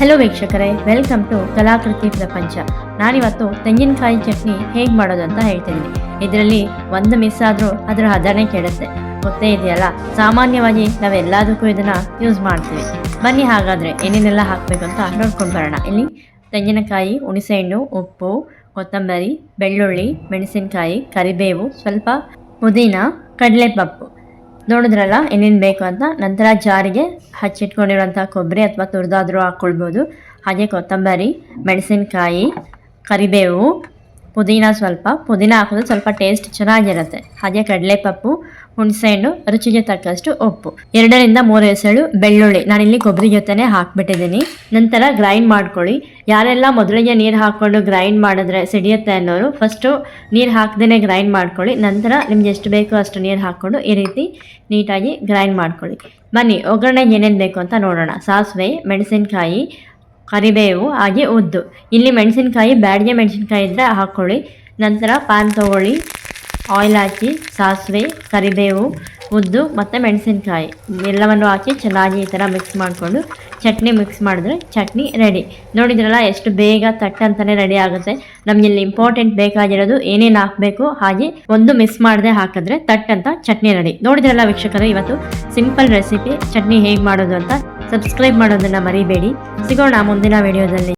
Hello ವೀಕ್ಷಕರೇ welcome to ಕಲಾಕೃತಿ ಪ್ರಪಂಚ. ನಾನಿವತ್ತು ತೆಂಗಿನಕಾಯಿ ಚಟ್ನಿ ಹೇಗೆ ಮಾಡೋದು ಅಂತ ಹೇಳ್ತಿದ್ದೀನಿ ಇದರಲ್ಲಿ ಒಂದು ಮಿಸ್ ಆದರೂ ಅದರ ಹದನೇ ಕೆಡುತ್ತೆ ಗೊತ್ತೇ ಇದೆಯಲ್ಲ, ಸಾಮಾನ್ಯವಾಗಿ ನಾವೆಲ್ಲದಕ್ಕೂ ಇದನ್ನು ಯೂಸ್ ಮಾಡ್ತೀವಿ. ಬನ್ನಿ ಹಾಗಾದರೆ ಏನೇನೆಲ್ಲ ಹಾಕಬೇಕು ಅಂತ ನೋಡ್ಕೊಂಡು ಬರೋಣ. ಇಲ್ಲಿ ತೆಂಗಿನಕಾಯಿ, ಹುಣಸೆಹಣ್ಣು, ಉಪ್ಪು, ಕೊತ್ತಂಬರಿ, ಬೆಳ್ಳುಳ್ಳಿ, ಮೆಣಸಿನಕಾಯಿ, ಕರಿಬೇವು, ಸ್ವಲ್ಪ ಪುದೀನ, ಕಡಲೆಪಪ್ಪು. ನೋಡಿದ್ರಲ್ಲ ಏನೇನು ಬೇಕು ಅಂತ, ನಂತರ ಜಾರಿಗೆ ಹಚ್ಚಿಟ್ಕೊಂಡಿರೋಂಥ ಕೊಬ್ಬರಿ ಅಥವಾ ತುರಿದಾದರೂ ಹಾಕ್ಕೊಳ್ಬೋದು ಹಾಗೆ ಕೊತ್ತಂಬರಿ, ಮೆಣಸಿನಕಾಯಿ, ಕರಿಬೇವು ಪುದೀನ ಸ್ವಲ್ಪ, ಪುದೀನ ಹಾಕೋದು ಸ್ವಲ್ಪ ಟೇಸ್ಟ್ ಚೆನ್ನಾಗಿರುತ್ತೆ. ಹಾಗೆ ಕಡಲೆಪಪ್ಪು, ಹುಣಸೆಹಣ್ಣು, ರುಚಿಗೆ ತಕ್ಕಷ್ಟು ಉಪ್ಪು. ಎರಡರಿಂದ ಮೂರು ಎಸಳು ಬೆಳ್ಳುಳ್ಳಿ. ನಾನಿಲ್ಲಿ ಕೊಬ್ಬರಿ ಜೊತೆನೇ ಹಾಕ್ಬಿಟ್ಟಿದ್ದೀನಿ. ನಂತರ ಗ್ರೈಂಡ್ ಮಾಡ್ಕೊಳ್ಳಿ. ಯಾರೆಲ್ಲ ಮೊದಲಿಗೆ ನೀರು ಹಾಕ್ಕೊಂಡು ಗ್ರೈಂಡ್ ಮಾಡಿದ್ರೆ ಸಿಡಿಯುತ್ತೆ ಅನ್ನೋರು ಫಸ್ಟು ನೀರು ಹಾಕ್ದೇ ಗ್ರೈಂಡ್ ಮಾಡ್ಕೊಳ್ಳಿ. ನಂತರ ನಿಮ್ಗೆ ಎಷ್ಟು ಬೇಕೋ ಅಷ್ಟು ನೀರು ಹಾಕ್ಕೊಂಡು ಈ ರೀತಿ ನೀಟಾಗಿ ಗ್ರೈಂಡ್ ಮಾಡ್ಕೊಳ್ಳಿ. ಬನ್ನಿ ಒಗ್ಗರಣೆಗೆ ಏನೇನು ಬೇಕು ಅಂತ ನೋಡೋಣ. ಸಾಸಿವೆ, ಮೆಣಸಿನಕಾಯಿ ಕರಿಬೇವು ಹಾಗೆ ಉದ್ದು. ಇಲ್ಲಿ ಮೆಣಸಿನಕಾಯಿ, ಬ್ಯಾಡಿಗೆ ಮೆಣಸಿನ್ಕಾಯಿ ಇದ್ದರೆ ಹಾಕ್ಕೊಳ್ಳಿ ನಂತರ ಪ್ಯಾನ್ ತೊಗೊಳ್ಳಿ. ಆಯಿಲ್ ಹಾಕಿ, ಸಾಸಿವೆ, ಕರಿಬೇವು, ಉದ್ದು ಮತ್ತು ಮೆಣಸಿನಕಾಯಿ. ಎಲ್ಲವನ್ನು ಹಾಕಿ ಚೆನ್ನಾಗಿ ಈ ಥರ ಮಿಕ್ಸ್ ಮಾಡಿಕೊಂಡು ಚಟ್ನಿ ಮಿಕ್ಸ್ ಮಾಡಿದ್ರೆ ಚಟ್ನಿ ರೆಡಿ ನೋಡಿದ್ರಲ್ಲ ಎಷ್ಟು ಬೇಗ ತಟ್ ಅಂತಲೇ ರೆಡಿ ಆಗುತ್ತೆ. ನಮಗಿಲ್ಲಿ ಇಂಪಾರ್ಟೆಂಟ್ ಬೇಕಾಗಿರೋದು ಏನೇನು ಹಾಕಬೇಕು, ಹಾಗೆ ಒಂದು ಮಿಸ್ ಮಾಡದೆ ಹಾಕಿದ್ರೆ ತಟ್ಟಂತ ಚಟ್ನಿ ರೆಡಿ ನೋಡಿದ್ರಲ್ಲ ವೀಕ್ಷಕರು, ಇವತ್ತು ಸಿಂಪಲ್ ರೆಸಿಪಿ ಚಟ್ನಿ ಹೇಗೆ ಮಾಡೋದು ಅಂತ. ಸಬ್ಸ್ಕ್ರೈಬ್ ಮಾಡೋದನ್ನು ಮರಿಬೇಡಿ. ಸಿಗೋಣ ಮುಂದಿನ ವಿಡಿಯೋದಲ್ಲಿ.